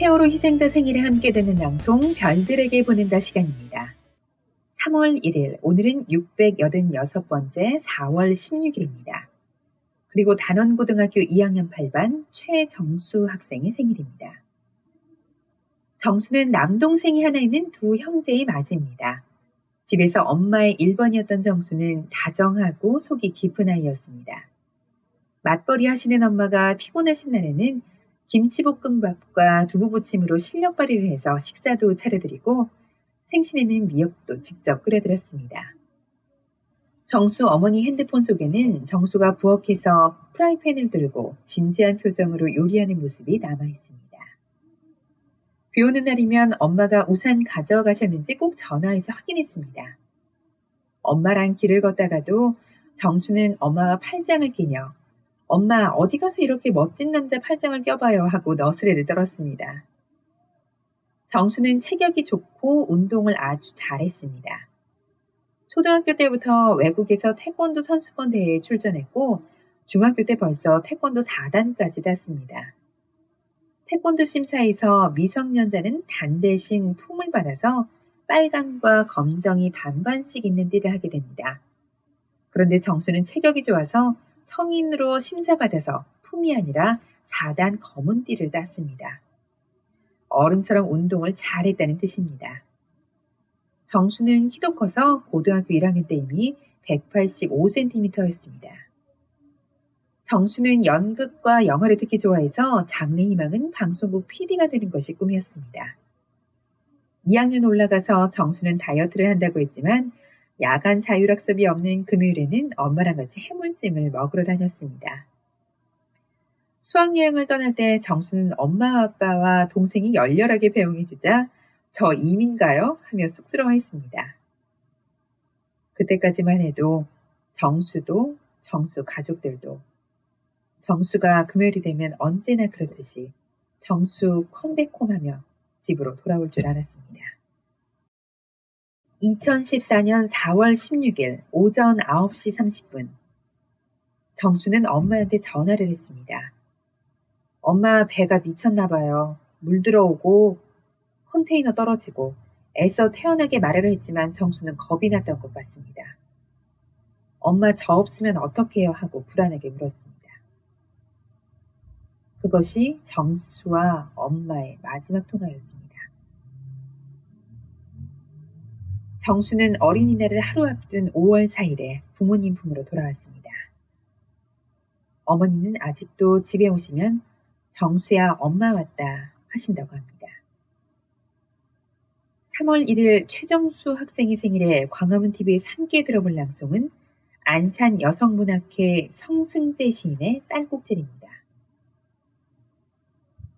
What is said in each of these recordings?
세월호 희생자 생일에 함께 되는 낭송 별들에게 보낸다 시간입니다. 3월 1일, 오늘은 686번째 4월 16일입니다. 그리고 단원고등학교 2학년 8반 최정수 학생의 생일입니다. 정수는 남동생이 하나 있는 두 형제의 맞입니다. 집에서 엄마의 1번이었던 정수는 다정하고 속이 깊은 아이였습니다. 맞벌이 하시는 엄마가 피곤하신 날에는 김치볶음밥과 두부부침으로 실력 발휘를 해서 식사도 차려드리고 생신에는 미역도 직접 끓여드렸습니다. 정수 어머니 핸드폰 속에는 정수가 부엌에서 프라이팬을 들고 진지한 표정으로 요리하는 모습이 남아있습니다. 비 오는 날이면 엄마가 우산 가져가셨는지 꼭 전화해서 확인했습니다. 엄마랑 길을 걷다가도 정수는 엄마와 팔짱을 끼며 엄마 어디 가서 이렇게 멋진 남자 팔짱을 껴봐요 하고 너스레를 떨었습니다. 정수는 체격이 좋고 운동을 아주 잘했습니다. 초등학교 때부터 외국에서 태권도 선수권 대회에 출전했고 중학교 때 벌써 태권도 4단까지 땄습니다. 태권도 심사에서 미성년자는 단 대신 품을 받아서 빨강과 검정이 반반씩 있는 띠를 하게 됩니다. 그런데 정수는 체격이 좋아서 성인으로 심사받아서 품이 아니라 4단 검은 띠를 땄습니다. 어른처럼 운동을 잘했다는 뜻입니다. 정수는 키도 커서 고등학교 1학년 때 이미 185cm였습니다. 정수는 연극과 영화를 특히 좋아해서 장래 희망은 방송국 PD가 되는 것이 꿈이었습니다. 2학년 올라가서 정수는 다이어트를 한다고 했지만 야간 자율학습이 없는 금요일에는 엄마랑 같이 해물찜을 먹으러 다녔습니다. 수학여행을 떠날 때 정수는 엄마 아빠와 동생이 열렬하게 배웅해주자 저 이민가요? 하며 쑥스러워했습니다. 그때까지만 해도 정수도 정수 가족들도 정수가 금요일이 되면 언제나 그렇듯이 정수 컴백홈하며 집으로 돌아올 줄 알았습니다. 2014년 4월 16일 오전 9시 30분 정수는 엄마한테 전화를 했습니다. 엄마 배가 미쳤나 봐요. 물 들어오고 컨테이너 떨어지고 애써 태연하게 말을 했지만 정수는 겁이 났던 것 같습니다. 엄마 저 없으면 어떻게 해요? 하고 불안하게 물었습니다. 그것이 정수와 엄마의 마지막 통화였습니다. 정수는 어린이날을 하루 앞둔 5월 4일에 부모님 품으로 돌아왔습니다. 어머니는 아직도 집에 오시면 정수야 엄마 왔다 하신다고 합니다. 3월 1일 최정수 학생의 생일에 광화문 TV에서 함께 들어볼 낭송은 안산 여성문학회 성승재 시인의 딸꾹질입니다.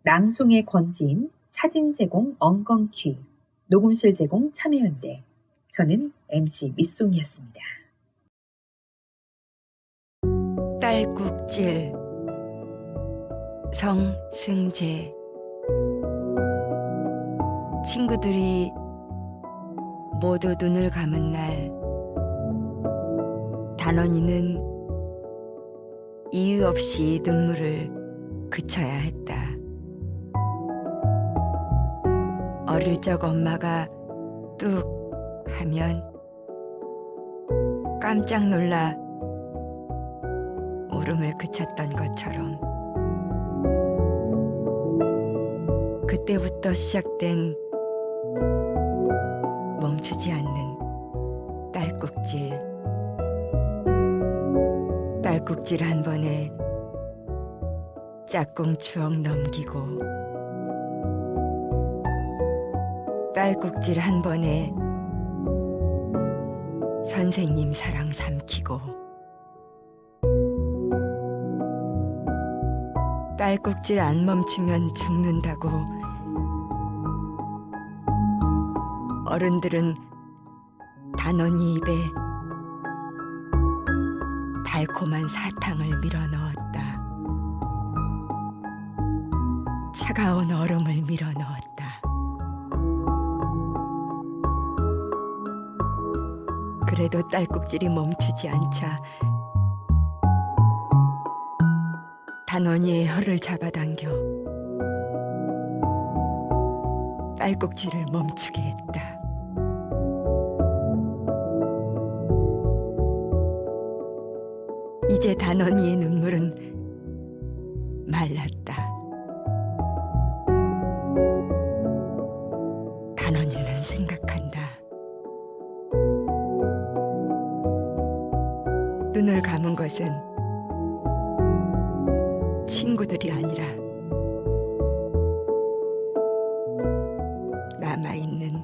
낭송의 권지인, 사진 제공 엉겅퀴, 녹음실 제공 참여연대, 저는 MC 밑송이었습니다. 딸꾹질 성승재 친구들이 모두 눈을 감은 날 단원이는 이유 없이 눈물을 그쳐야 했다. 어릴 적 엄마가 뚝 하면 깜짝 놀라 울음을 그쳤던 것처럼. 그때부터 시작된 멈추지 않는 딸꾹질. 딸꾹질 한 번에 짝꿍 추억 넘기고 딸꾹질 한 번에 선생님 사랑 삼키고 딸꾹질 안 멈추면 죽는다고 어른들은 단언이 입에 달콤한 사탕을 밀어 넣었다. 차가운 얼음을 밀어 넣었다. 그래도 딸꾹질이 멈추지 않자 단원이의 혀를 잡아당겨 딸꾹질을 멈추게 했다. 이제 단원이의 눈물은 말랐다. 단원이는 생각한다. 눈을 감은 것은 친구들이 아니라 남아있는